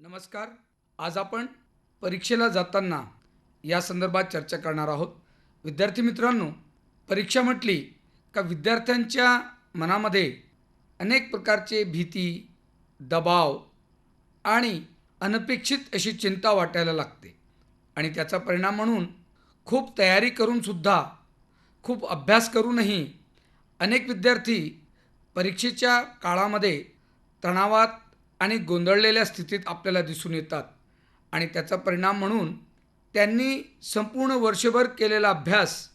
नमस्कार. आज आपण परीक्षेला जाताना या संदर्भात चर्चा करणार आहोत. विद्यार्थी मित्रांनो परीक्षा म्हटली का विद्यार्थ्यांच्या मनामध्ये अनेक प्रकारचे भीती दबाव आणि अनपेक्षित अशी चिंता वाटायला लागते. आणि त्याचा परिणाम म्हणून खूप तयारी करूनसुद्धा खूप अभ्यास करूनही अनेक विद्यार्थी परीक्षेच्या काळामध्ये तणावात आणि गोंधळलेल्या स्थितीत आपल्याला दिसून येतात. आणि त्याचा परिणाम म्हणून त्यांनी संपूर्ण वर्षभर केलेला अभ्यास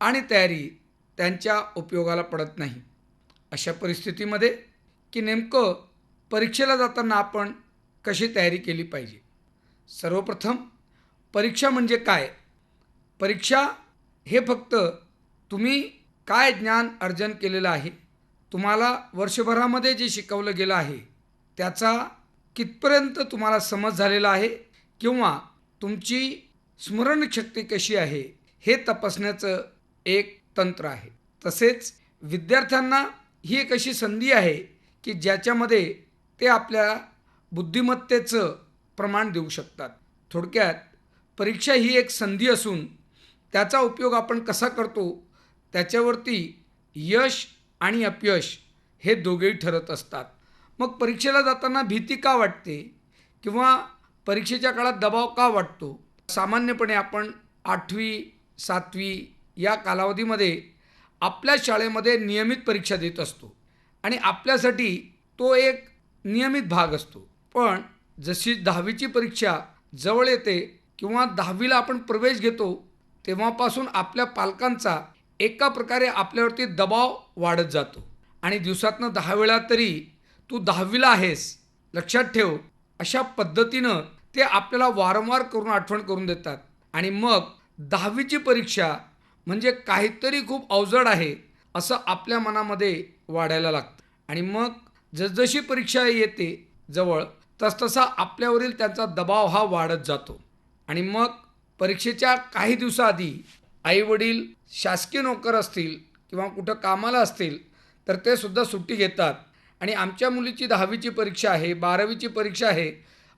आणि तयारी त्यांच्या उपयोगाला पडत नाही. अशा परिस्थितीमध्ये की नेमकं परीक्षेला जाताना आपण कशी तयारी केली पाहिजे? सर्वप्रथम परीक्षा म्हणजे काय? परीक्षा हे फक्त तुम्ही काय ज्ञान अर्जन केलेलं आहे? तुम्हाला वर्षभरामध्ये जे शिकवलं गेलं आहे त्याचा कितपर्यंत तुम्हाला समज झालेला आहे किंवा तुमची स्मरणशक्ती कशी आहे हे तपासण्याचं एक तंत्र आहे. तसेच विद्यार्थ्यांना ही एक अशी संधी आहे की ज्याच्यामध्ये ते आपल्या बुद्धिमत्तेचं प्रमाण देऊ शकतात. थोडक्यात परीक्षा ही एक संधी असून त्याचा उपयोग आपण कसा करतो त्याच्यावरती यश आणि अपयश हे दोघेही ठरत असतात. मग परीक्षेला जाताना भीती का वाटते? किंवा परीक्षेच्या काळात दबाव का वाटतो? सामान्यपणे आपण आठवी सातवी या कालावधीमध्ये आपल्या शाळेमध्ये नियमित परीक्षा देत असतो. आणि आपल्यासाठी तो एक नियमित भाग असतो. पण जशी दहावीची परीक्षा जवळ येते किंवा दहावीला आपण प्रवेश घेतो तेव्हापासून आपल्या पालकांचा एका प्रकारे आपल्यावरती दबाव वाढत जातो. आणि दिवसातनं दहा वेळा तरी तू दहावीला आहेस. लक्षात ठेव. अशा पद्धतीनं ते आपल्याला वारंवार करून आठवण करून देतात. आणि मग दहावीची परीक्षा म्हणजे काहीतरी खूप अवजड आहे असं आपल्या मनामध्ये वाढायला लागतं. आणि मग जसजशी परीक्षा येते जवळ तसतसा आपल्यावरील त्यांचा दबाव हा वाढत जातो. आणि मग परीक्षेच्या काही दिवसाआधी आईवडील शासकीय नोकर असतील किंवा कुठं कामाला असतील तर ते सुद्धा सुट्टी घेतात. आणि आमच्या मुलीची दहावीची परीक्षा आहे बारावीची परीक्षा आहे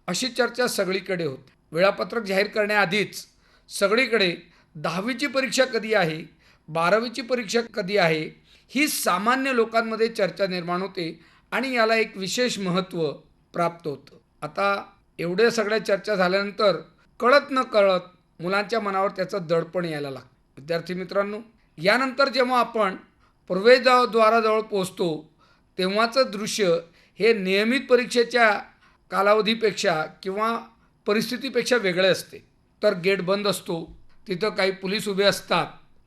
अशी चर्चा सगळीकडे होती. वेळापत्रक जाहीर करण्याआधीच सगळीकडे दहावीची परीक्षा कधी आहे बारावीची परीक्षा कधी आहे ही सामान्य लोकांमध्ये चर्चा निर्माण होते आणि याला एक विशेष महत्त्व प्राप्त होतं. आता एवढ्या सगळ्या चर्चा झाल्यानंतर कळत न कळत मुलांच्या मनावर त्याचं दडपण यायला लागतं. विद्यार्थी मित्रांनो यानंतर जेव्हा आपण प्रवेशद्वाराजवळ पोचतो तेव्हाचं दृश्य हे नियमित परीक्षेच्या कालावधीपेक्षा किंवा परिस्थितीपेक्षा वेगळे असते. तर गेट बंद असतो. तिथं काही पोलीस उभे असतात.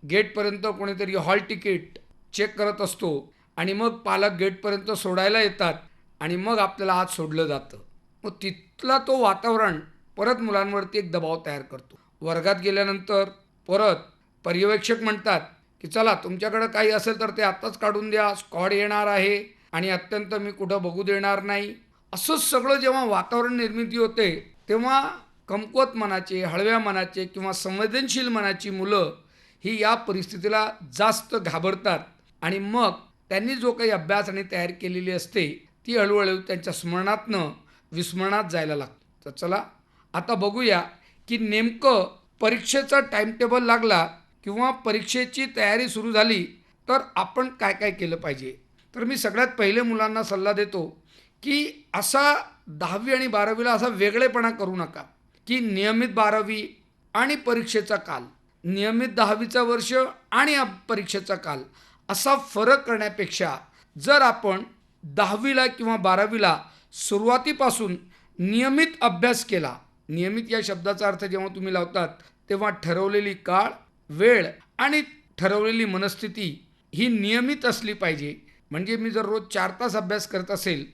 गेटपर्यंत कोणीतरी हॉल तिकीट चेक करत असतो आणि मग पालक गेटपर्यंत सोडायला येतात आणि मग आपल्याला आत सोडलं जातं. मग तिथला तो वातावरण परत मुलांवरती एक दबाव तयार करतो. वर्गात गेल्यानंतर परत पर्यवेक्षक म्हणतात की चला तुमच्याकडं काही असेल तर ते आत्ताच काढून द्या. स्कॉड येणार आहे. आणि अत्यंत मी कुठं बघू देणार नाही. असंच सगळं जेव्हा वातावरण निर्मिती होते तेव्हा कमकुवत मनाचे हळव्या मनाचे किंवा संवेदनशील मनाची मुलं ही या परिस्थितीला जास्त घाबरतात. आणि मग त्यांनी जो काही अभ्यास आणि तयारी केलेली असते ती हळूहळू त्यांच्या स्मरणातनं विस्मरणात जायला लागतं. तर चला आता बघूया की नेमकं परीक्षेचा टाईमटेबल लागला किंवा परीक्षेची तयारी सुरू झाली तर आपण काय काय केलं पाहिजे? तर मी सगळ्यात पहिले मुलांना सल्ला देतो की असा दहावी आणि बारावीला असा वेगळेपणा करू नका. की नियमित बारावी आणि परीक्षेचा काल नियमित दहावीचा वर्ष आणि परीक्षेचा काल असा फरक करण्यापेक्षा जर आपण दहावीला किंवा बारावीला सुरुवातीपासून नियमित अभ्यास केला नियमित या शब्दाचा अर्थ जेव्हा तुम्ही लावतात तेव्हा ठरवलेली काळ वेळ आणि ठरवलेली मनस्थिती ही नियमित असली पाहिजे. म्हणजे मी जर रोज चार तास अभ्यास करत असेल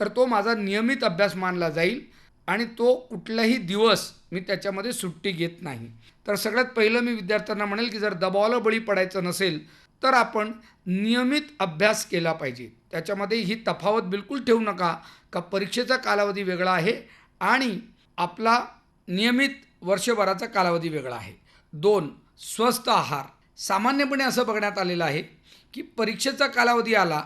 तर तो माझा नियमित अभ्यास मानला जाईल आणि तो कुठलाही दिवस मी त्याच्यामध्ये सुट्टी घेत नाही. तर सगळ्यात पहिलं मी विद्यार्थ्यांना म्हणेल की जर दबावाला बळी पडायचं नसेल तर आपण नियमित अभ्यास केला पाहिजे. त्याच्यामध्ये ही तफावत बिलकुल ठेवू नका का परीक्षेचा कालावधी वेगळा आहे आणि आपला नियमित वर्षभराचा कालावधी वेगळा आहे. दोन स्वस्त आहार. सामान्यपणे असं बघण्यात आलेलं आहे की परीक्षेचा कालावधी आला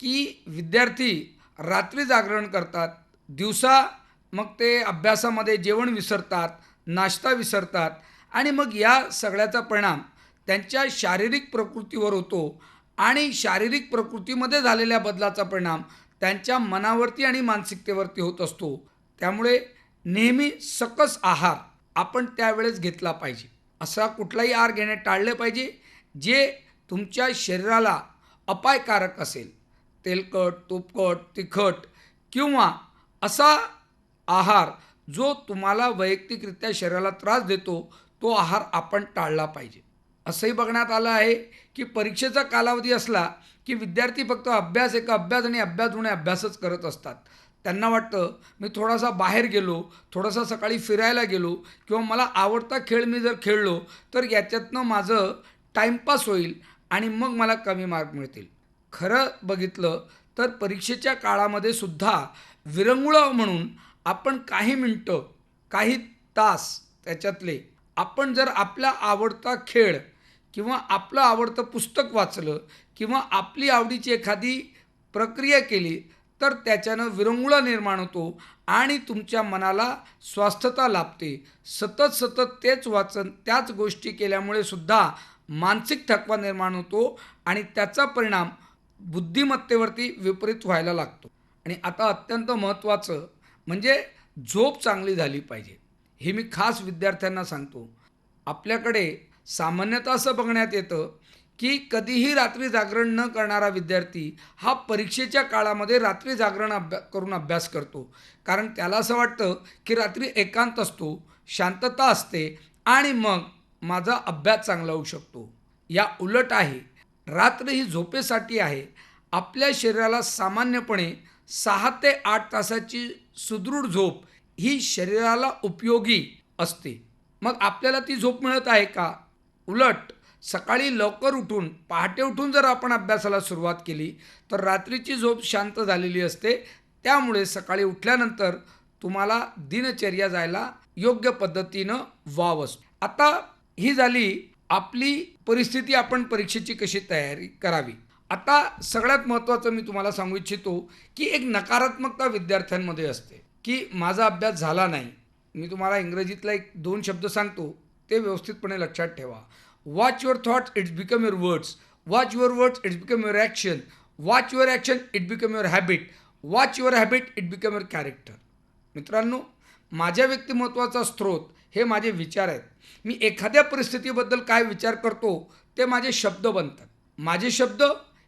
की विद्यार्थी रात्री जागरण करतात दिवसा मग ते अभ्यासामध्ये जेवण विसरतात नाश्ता विसरतात आणि मग या सगळ्याचा परिणाम त्यांच्या शारीरिक प्रकृतीवर होतो आणि शारीरिक प्रकृतीमध्ये झालेल्या बदलाचा परिणाम त्यांच्या मनावरती आणि मानसिकतेवरती होत असतो. त्यामुळे नेहमी सकस आहार आपण त्यावेळेस घेतला पाहिजे. असा कुठलाही आहार घेणे टाळले पाहिजे जे तुमच्या शरीराला अपायकारक असेल. तेलकट तुपकट तिखट किंवा असा आहार जो तुम्हाला वैयक्तिकरित्या शरीराला त्रास देतो तो आहार आपण टाळला पाहिजे. असंही बघण्यात आलं आहे की परीक्षेचा कालावधी असला की विद्यार्थी फक्त अभ्यास एका अभ्यास आणि अभ्यास होणे अभ्यासच करत असतात. त्यांना वाटतं मी थोडासा बाहेर गेलो थोडासा सकाळी फिरायला गेलो किंवा मला आवडता खेळ मी जर खेळलो तर याच्यातनं माझं टाईमपास होईल आणि मग मला कमी मार्क मिळतील. खरं बघितलं तर परीक्षेच्या काळामध्ये सुद्धा विरंगुळा म्हणून आपण काही मिनटं काही तास त्याच्यातले आपण जर आपला आवडता खेळ किंवा आपलं आवडतं पुस्तक वाचलं किंवा आपली आवडीची एखादी प्रक्रिया केली तर त्याच्यानं विरंगुळा निर्माण होतो आणि तुमच्या मनाला स्वास्थता लाभते. सतत सतत तेच वाचन त्याच गोष्टी केल्यामुळे सुद्धा मानसिक थकवा निर्माण होतो आणि त्याचा परिणाम बुद्धिमत्तेवरती विपरीत व्हायला लागतो. आणि आता अत्यंत महत्त्वाचं म्हणजे झोप चांगली झाली पाहिजे. हे मी खास विद्यार्थ्यांना सांगतो. आपल्याकडे सामान्यतः असं बघण्यात येतं की कधीही रात्री जागरण न करणारा विद्यार्थी हा परीक्षेच्या काळामध्ये रात्री जागरण अभ्या करून अभ्यास करतो. कारण त्याला असं वाटतं की रात्री एकांत असतो शांतता असते आणि मग माझा अभ्यास चांगला होऊ शकतो. या उलट आहे. रात्र ही झोपेसाठी आहे. आपल्या शरीराला सामान्यपणे सहा ते आठ तासाची सुदृढ झोप ही शरीराला उपयोगी असते. मग आपल्याला ती झोप मिळत आहे का? उलट सकाळी लवकर उठून पहाटे उठून जर आपण अभ्यासाला सुरुवात केली तर रात्रीची झोप शांत झालेली असते. त्यामुळे सकाळी उठल्यानंतर तुम्हाला दिनचर्या जायला योग्य पद्धतीनं वाव असतो. आता ही झाली आपली परिस्थिती आपण परीक्षेची कशी तयारी करावी? आता सगळ्यात महत्त्वाचं मी तुम्हाला सांगू इच्छितो की एक नकारात्मकता विद्यार्थ्यांमध्ये असते. की माझा अभ्यास झाला नाही मी तुम्हाला इंग्रजीतला एक दोन शब्द सांगतो ते व्यवस्थितपणे लक्षात ठेवा. Watch your thoughts it's become your words watch your words it's become your action watch your action it become your habit watch your habit it become your character मित्रांनो माझ्या व्यक्तिमत्वाचा स्रोत हे माझे विचार आहेत. मी एखाद्या परिस्थितीबद्दल काय विचार करतो ते माझे शब्द बनतात. माझे शब्द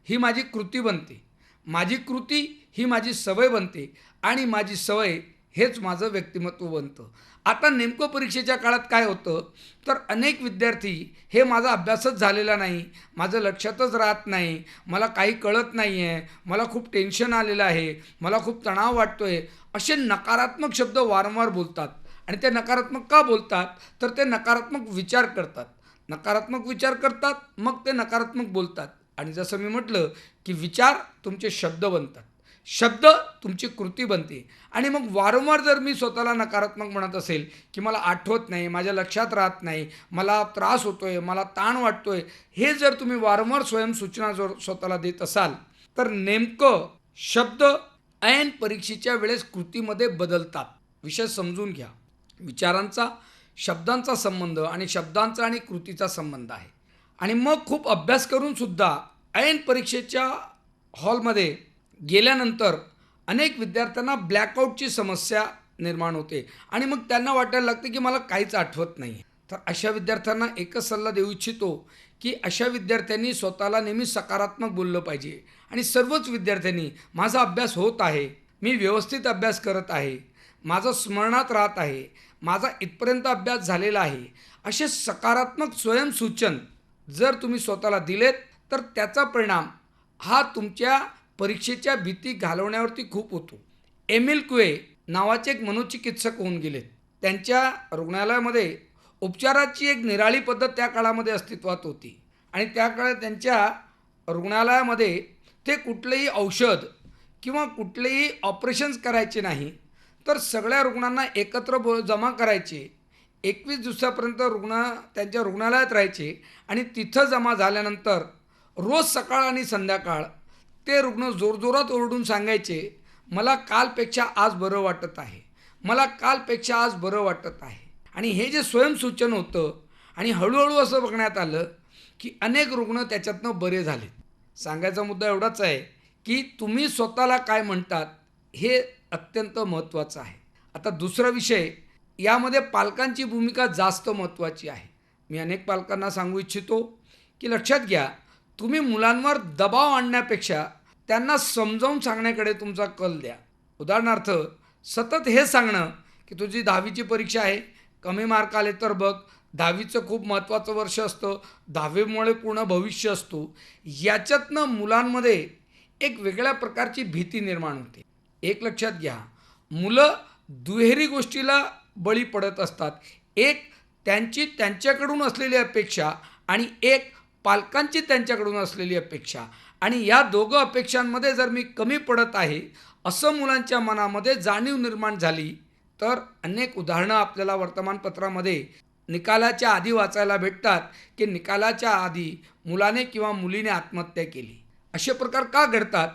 ही माझी कृती बनते. माझी कृती ही माझी सवय बनते आणि माझी सवय हेच माझं व्यक्तिमत्व बनतं. आता नेमकं परीक्षेच्या काळात काय होतं तर अनेक विद्यार्थी हे माझा अभ्यासच झालेला नाही माझं लक्षातच राहत नाही मला काही कळत नाही आहे मला खूप टेन्शन आलेलं आहे मला खूप तणाव वाटतो आहे असे नकारात्मक शब्द वारंवार बोलतात. आणि ते नकारात्मक का बोलतात? तर ते नकारात्मक विचार करतात. नकारात्मक विचार करतात मग ते नकारात्मक बोलतात. आणि जसं मी म्हटलं की विचार तुमचे शब्द बनतात. शब्द तुमची कृती बनते. आणि मग वारंवार जर मी स्वतःला नकारात्मक म्हणत असेल की मला आठवत नाही माझ्या लक्षात राहत नाही मला त्रास होतो आहे मला ताण वाटतो आहे हे जर तुम्ही वारंवार स्वयंसूचना जर स्वतःला देत असाल तर नेमकं शब्द ऐन परीक्षेच्या वेळेस कृतीमध्ये बदलतात. विषय समजून घ्या. विचारांचा शब्दांचा संबंध आणि शब्दांचा आणि कृतीचा संबंध आहे. आणि मग खूप अभ्यास करून सुद्धा ऐन परीक्षेच्या हॉलमध्ये गेल्यानंतर अनेक विद्यार्थ्यांना ब्लॅकआउटची समस्या निर्माण होते. आणि मग त्यांना वाटायला लागते की मला काहीच आठवत नाही. तर अशा विद्यार्थ्यांना एकच सल्ला देऊ इच्छितो की अशा विद्यार्थ्यांनी स्वतःला नेहमी सकारात्मक बोललं पाहिजे. आणि सर्वच विद्यार्थ्यांनी माझा अभ्यास होत आहे. मी व्यवस्थित अभ्यास करत आहे. माझं स्मरणात राहत आहे. माझा इथपर्यंत अभ्यास झालेला आहे. असे सकारात्मक स्वयंसूचन जर तुम्ही स्वतःला दिलेत तर त्याचा परिणाम हा तुमच्या परीक्षेच्या भीती घालवण्यावरती खूप होतो. एमिल कुए नावाचे एक मनोचिकित्सक होऊन गेलेत. त्यांच्या रुग्णालयामध्ये उपचाराची एक निराळी पद्धत त्या काळामध्ये अस्तित्वात होती. आणि त्या काळात त्यांच्या रुग्णालयामध्ये ते कुठलेही औषध किंवा कुठलेही ऑपरेशन्स करायचे नाही तर सगळ्या रुग्णांना एकत्र बो जमा करायचे. एकवीस दिवसापर्यंत रुग्ण त्यांच्या रुग्णालयात राहायचे आणि तिथं जमा झाल्यानंतर रोज सकाळ आणि संध्याकाळ ते रुग्ण जोरजोरात ओरडून सांगायचे मला कालपेक्षा आज बरं वाटत आहे. मला कालपेक्षा आज बरं वाटत आहे. आणि हे जे स्वयंसूचन होतं आणि हळूहळू असं बघण्यात आलं की अनेक रुग्ण त्याच्यातनं बरे झालेत. सांगायचा मुद्दा एवढाच आहे की तुम्ही स्वतःला काय म्हणतात हे अत्यंत महत्त्वाचं आहे. आता दुसरा विषय यामध्ये पालकांची भूमिका जास्त महत्त्वाची आहे. मी अनेक पालकांना सांगू इच्छितो की लक्षात घ्या तुम्ही मुलांवर दबाव आणण्यापेक्षा त्यांना समजावून सांगण्याकडे तुमचा कल द्या. उदाहरणार्थ सतत हे सांगणं की तुझी दहावीची परीक्षा आहे कमी मार्क आले तर बघ दहावीचं खूप महत्त्वाचं वर्ष असतं दहावीमुळे पूर्ण भविष्य असतो. याच्यातनं मुलांमध्ये एक वेगळ्या प्रकारची भीती निर्माण होते. एक लक्षात घ्या. मुलं दुहेरी गोष्टीला बळी पडत असतात. एक त्यांची त्यांच्याकडून असलेली अपेक्षा आणि एक पालकांची त्यांच्याकडून असलेली अपेक्षा. आणि या दोघं अपेक्षांमध्ये जर मी कमी पडत आहे असं मुलांच्या मनामध्ये जाणीव निर्माण झाली तर अनेक उदाहरणं आपल्याला वर्तमानपत्रामध्ये निकालाच्या आधी वाचायला भेटतात की निकालाच्या आधी मुलाने किंवा मुलीने आत्महत्या केली. असे प्रकार का घडतात?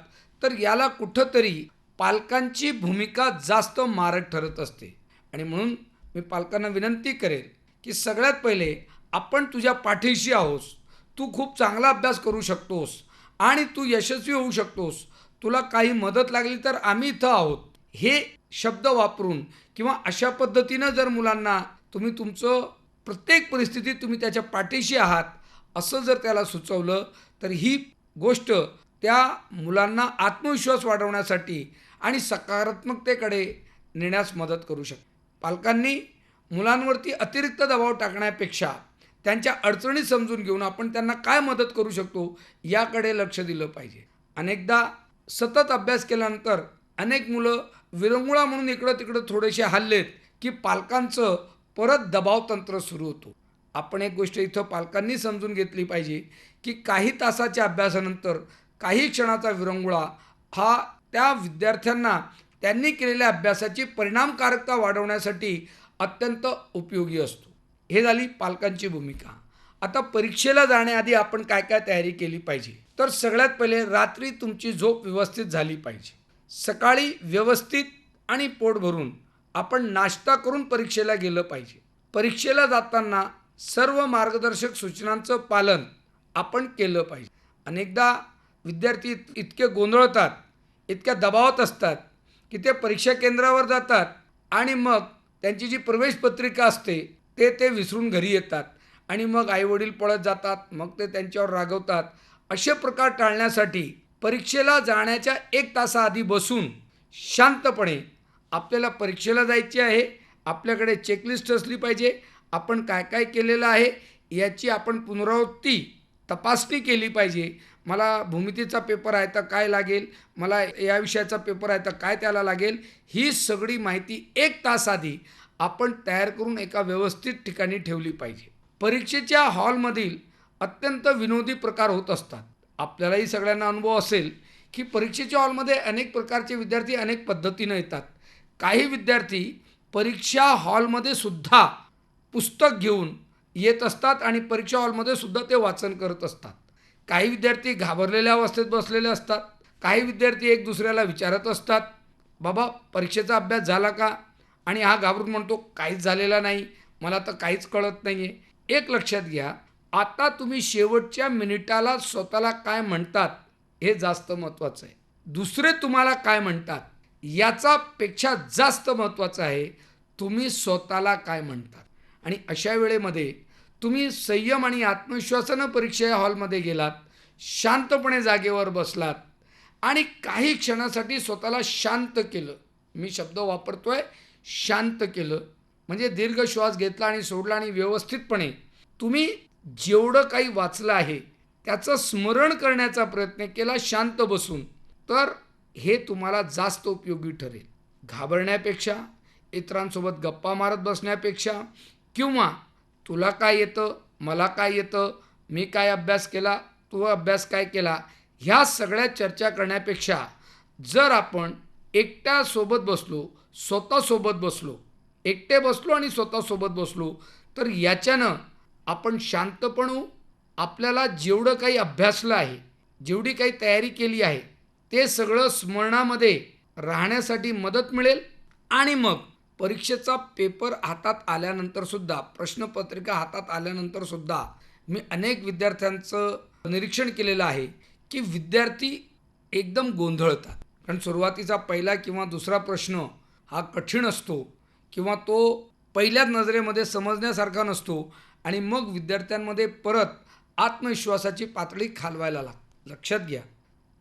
तर याला कुठंतरी पालकांची भूमिका जास्त मारक ठरत असते. आणि म्हणून मी पालकांना विनंती करेल की सगळ्यात पहिले आपण तुझ्या पाठीशी आहोस. तू खूप चांगला अभ्यास करू शकतोस आणि तू यशस्वी होऊ शकतोस. तुला काही मदत लागली तर आम्ही इथं आहोत. हे शब्द वापरून किंवा अशा पद्धतीनं जर मुलांना तुम्ही तुमचं प्रत्येक परिस्थितीत तुम्ही त्याच्या पाठीशी आहात असं जर त्याला सुचवलं तर ही गोष्ट त्या मुलांना आत्मविश्वास वाढवण्यासाठी आणि सकारात्मकतेकडे नेण्यास मदत करू शकते पालकांनी मुलांवरती अतिरिक्त दबाव टाकण्यापेक्षा त्यांच्या अडचणी समजून घेऊन आपण त्यांना काय मदत करू शकतो याकडे लक्ष दिलं पाहिजे. अनेकदा सतत अभ्यास केल्यानंतर अनेक मुलं विरंगुळा म्हणून इकडं तिकडं थोडेसे हल्लेत की पालकांचं परत दबाव तंत्र सुरू होतो. आपण एक गोष्ट इथं पालकांनी समजून घेतली पाहिजे की काही तासाच्या अभ्यासानंतर काही क्षणाचा विरंगुळा हा त्या विद्यार्थ्यांना त्यांनी केलेल्या अभ्यासाची परिणामकारकता वाढवण्यासाठी अत्यंत उपयोगी असतो. हे झाली पालकांची भूमिका. आता परीक्षेला जाण्याआधी आपण काय काय तयारी केली पाहिजे? तर सगळ्यात पहिले रात्री तुमची झोप व्यवस्थित झाली पाहिजे. सकाळी व्यवस्थित आणि पोट भरून आपण नाश्ता करून परीक्षेला गेलं पाहिजे. परीक्षेला जाताना सर्व मार्गदर्शक सूचनांचं पालन आपण केलं पाहिजे. अनेकदा विद्यार्थी इत- इतके गोंधळतात इतक्या दबावात असतात की ते परीक्षा केंद्रावर जातात आणि मग त्यांची जी प्रवेश पत्रिका असते ते ते विसरून घरी येतात. आणि मग आईवडील पळत जातात मग ते त्यांच्यावर रागवतात. असे प्रकार टाळण्यासाठी परीक्षेला जाण्याच्या एक तासाआधी बसून शांतपणे आपल्याला परीक्षेला जायची आहे आपल्याकडे चेकलिस्ट असली पाहिजे आपण काय काय केलेलं आहे याची आपण पुनरावृत्ती तपासणी केली पाहिजे. मला भूमितीचा पेपर आहे तर काय लागेल? मला या विषयाचा पेपर आहे तर काय त्याला लागेल? ही सगळी माहिती एक तास आधी आपण तयार करून एका व्यवस्थित ठिकाणी ठेवली पाहिजे. परीक्षेच्या हॉलमधील अत्यंत विनोदी प्रकार होत असतात. आपल्यालाही सगळ्यांना अनुभव असेल की परीक्षेच्या हॉलमध्ये अनेक प्रकारचे विद्यार्थी अनेक पद्धतीनं येतात. काही विद्यार्थी परीक्षा हॉलमध्ये सुद्धा पुस्तक घेऊन येत असतात आणि परीक्षा हॉलमध्ये सुद्धा ते वाचन करत असतात. काही विद्यार्थी घाबरलेल्या अवस्थेत बसलेले असतात. काही विद्यार्थी एक दुसऱ्याला विचारत असतात बाबा परीक्षेचा अभ्यास झाला का? आणि हा घाबरून म्हणतो काहीच झालेला नाही. मला तर काहीच कळत नाही आहे एक लक्षात घ्या आता तुम्ही शेवटच्या मिनिटाला स्वतःला काय म्हणतात हे जास्त महत्त्वाचं आहे. दुसरे तुम्हाला काय म्हणतात याचा पेक्षा जास्त महत्त्वाचं आहे तुम्ही स्वतःला काय म्हणतात. आणि अशा वेळेमध्ये तुम्ही संयम आणि आत्मविश्वासानं परीक्षा हॉलमध्ये गेलात शांतपणे जागेवर बसलात आणि काही क्षणासाठी स्वतःला शांत केलं. मी शब्द वापरतोय शांत केलं. म्हणजे दीर्घ श्वास घेतला आणि सोडला आणि व्यवस्थितपणे तुम्ही जेवढं काही वाचलं आहे त्याचं स्मरण करण्याचा प्रयत्न केला शांत बसून. तर हे तुम्हाला जास्त उपयोगी ठरेल. घाबरण्यापेक्षा इतरांसोबत गप्पा मारत बसण्यापेक्षा किंवा तुला काय येतं? मला काय येतं? मी काय अभ्यास केला? तू अभ्यास काय केला? ह्या सगळ्या चर्चा करण्यापेक्षा जर आपण एकट्यासोबत बसलो स्वतःसोबत बसलो एकटे बसलो आणि स्वतःसोबत बसलो तर याच्यानं आपण शांतपणू आपल्याला जेवढं काही अभ्यासलं आहे जेवढी काही तयारी केली आहे ते सगळं स्मरणामध्ये राहण्यासाठी मदत मिळेल आणि मग परीक्षेचा पेपर हातात आल्यानंतरसुद्धा प्रश्नपत्रिका हातात आल्यानंतरसुद्धा मी अनेक विद्यार्थ्यांचं निरीक्षण केलेलं आहे की विद्यार्थी एकदम गोंधळतात. कारण सुरुवातीचा पहिला किंवा दुसरा प्रश्न हा कठीण असतो किंवा तो पहिल्याच नजरेमध्ये समजण्यासारखा नसतो आणि मग विद्यार्थ्यांमध्ये परत आत्मविश्वासाची पातळी खालवायला लाग लक्षात घ्या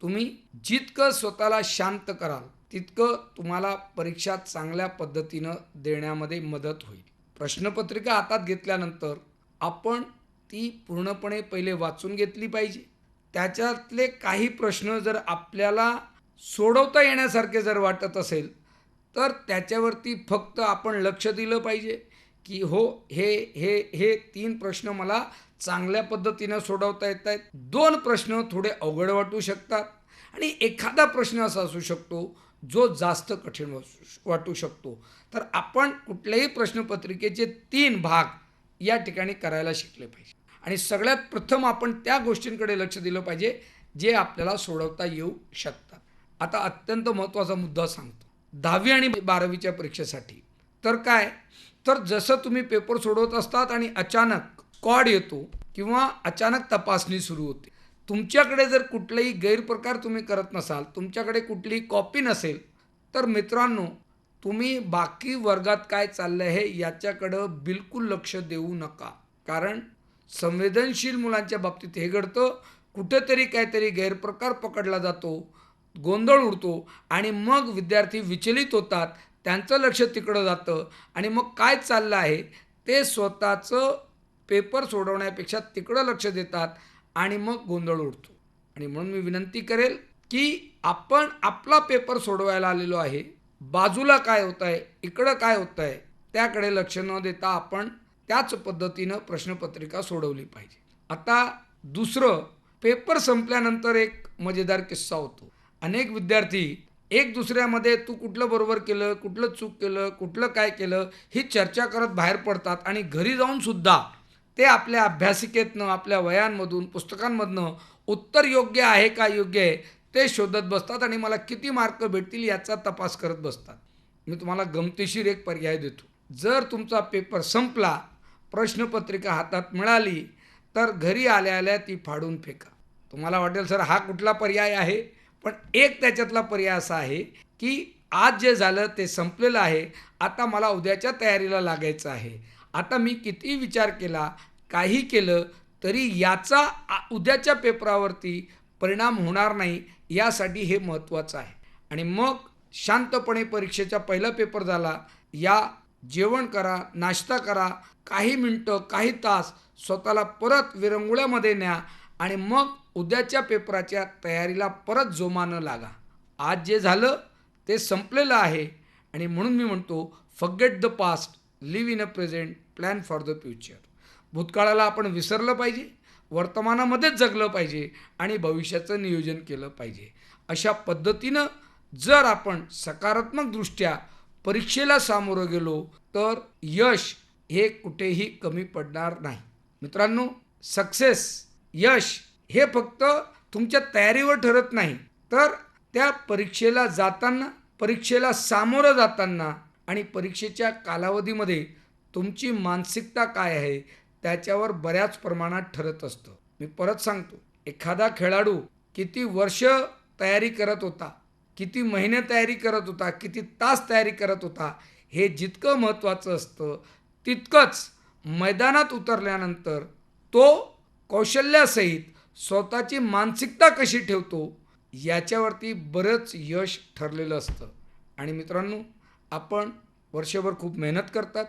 तुम्ही जितकं स्वतःला शांत कराल तितकं तुम्हाला परीक्षा चांगल्या पद्धतीनं देण्यामध्ये मदत होईल. प्रश्नपत्रिका हातात घेतल्यानंतर आपण ती पूर्णपणे पहिले वाचून घेतली पाहिजे. त्याच्यातले काही प्रश्न जर आपल्याला सोडवता येण्यासारखे जर वाटत असेल तर त्याच्यावरती फक्त आपण लक्ष दिलं पाहिजे की हो हे हे हे तीन प्रश्न मला चांगल्या पद्धतीनं सोडवता येत आहेत. दोन प्रश्न थोडे अवघड वाटू शकतात आणि एखादा प्रश्न असा असू शकतो जो जास्त कठीण वाटू शकतो. तर आपण कुठल्याही प्रश्नपत्रिकेचे तीन भाग या ठिकाणी करायला शिकले पाहिजे. आणि सगळ्यात प्रथम आपण त्या गोष्टींकडे लक्ष दिलं पाहिजे जे आपल्याला सोडवता येऊ शकतात. आता अत्यंत महत्त्वाचा मुद्दा सांगतो. दहावी आणि बारावीच्या परीक्षेसाठी. तर काय? तर जसं तुम्ही पेपर सोडवत असतात आणि अचानक कॉड येतो किंवा अचानक तपासणी सुरू होते तुमच्याकडे जर कुठलाही गैरप्रकार तुम्ही करत नसाल तुमच्याकडे कुठलीही कॉपी नसेल तर मित्रांनो तुम्ही बाकी वर्गात काय चाललं आहे याच्याकडं बिलकुल लक्ष देऊ नका. कारण संवेदनशील मुलांच्या बाबतीत हे घडतं. कुठेतरी काहीतरी गैरप्रकार पकडला जातो गोंधळ उडतो आणि मग विद्यार्थी विचलित होतात. त्यांचं लक्ष तिकडं जातं. आणि मग काय चाललं आहे? ते स्वतःचं पेपर सोडवण्यापेक्षा तिकडं लक्ष देतात. आणि मग गोंधळ उडतो. आणि म्हणून मी विनंती करेल की आपण आपला पेपर सोडवायला आलेलो आहे. बाजूला काय होत आहे इकडं काय होतं आहे त्याकडे लक्ष न देता आपण त्याच पद्धतीनं प्रश्नपत्रिका सोडवली पाहिजे. आता दुसरं पेपर संपल्यानंतर एक मजेदार किस्सा होतो. अनेक विद्यार्थी एक दुसऱ्यामध्ये तू कुठलं बरोबर केलं कुठलं चूक केलं कुठलं काय केलं ही चर्चा करत बाहेर पडतात आणि घरी जाऊन सुद्धा ते आपल्या अभ्यासिकेतनं आपल्या वयांमधून पुस्तकांमधनं उत्तर योग्य आहे का योग्य आहे ते शोधत बसतात आणि मला किती मार्क भेटतील याचा तपास करत बसतात. मी तुम्हाला गमतीशीर एक पर्याय देतो. जर तुमचा पेपर संपला प्रश्नपत्रिका हातात मिळाली तर घरी आल्या आल्या ती फाडून फेका. तुम्हाला वाटेल सर हा कुठला पर्याय आहे? पण एक त्याच्यातला पर्याय असा आहे की आज जे झालं ते संपलेलं आहे आता मला उद्याच्या तयारीला लागायचं आहे. आता मी किती विचार केला काही केलं तरी याचा आ- उद्याच्या पेपरावरती परिणाम होणार नाही यासाठी हे महत्त्वाचं आहे. आणि मग शांतपणे परीक्षेचा पहिला पेपर झाला. या जेवण करा नाश्ता करा काही मिनटं काही तास स्वतःला परत विरंगुळ्यामध्ये न्या आणि मग उद्याच्या पेपराच्या तयारीला परत जोमानं लागा. आज जे झालं ते संपलेलं आहे. आणि म्हणून मी म्हणतो forget the past live in a present plan for the future भूतकाळाला आपण विसरलं पाहिजे वर्तमानामध्येच जगलं पाहिजे आणि भविष्याचं नियोजन केलं पाहिजे. अशा पद्धतीनं जर आपण सकारात्मकदृष्ट्या परीक्षेला सामोरं गेलो तर यश हे कुठेही कमी पडणार नाही. मित्रांनो सक्सेस यश हे फक्त तुमच्या तयारीवर ठरत नाही तर त्या परीक्षेला जाताना परीक्षेला सामोरं जाताना आणि परीक्षेच्या कालावधीमध्ये तुमची मानसिकता काय आहे त्याच्यावर बऱ्याच प्रमाणात ठरत असतं. मी परत सांगतो एखादा खेळाडू किती वर्ष तयारी करत होता किती महिने तयारी करत होता किती तास तयारी करत होता हे जितकं महत्त्वाचं असतं तितकंच मैदानात उतरल्यानंतर तो कौशल्यासहित स्वतःची मानसिकता कशी ठेवतो याच्यावरती बरंच यश ठरलेलं असतं. आणि मित्रांनो आपण वर्षभर खूप मेहनत करतात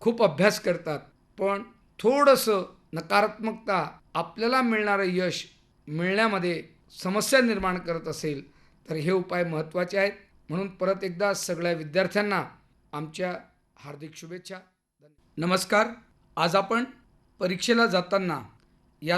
खूप अभ्यास करतात. पण थोडंसं नकारात्मकता आपल्याला मिळणारं यश मिळण्यामध्ये समस्या निर्माण करत असेल तर हे उपाय महत्त्वाचे आहेत. म्हणून परत एकदा सगळ्या विद्यार्थ्यांना आमच्या हार्दिक शुभेच्छा. नमस्कार. आज आपण परीक्षेला जाताना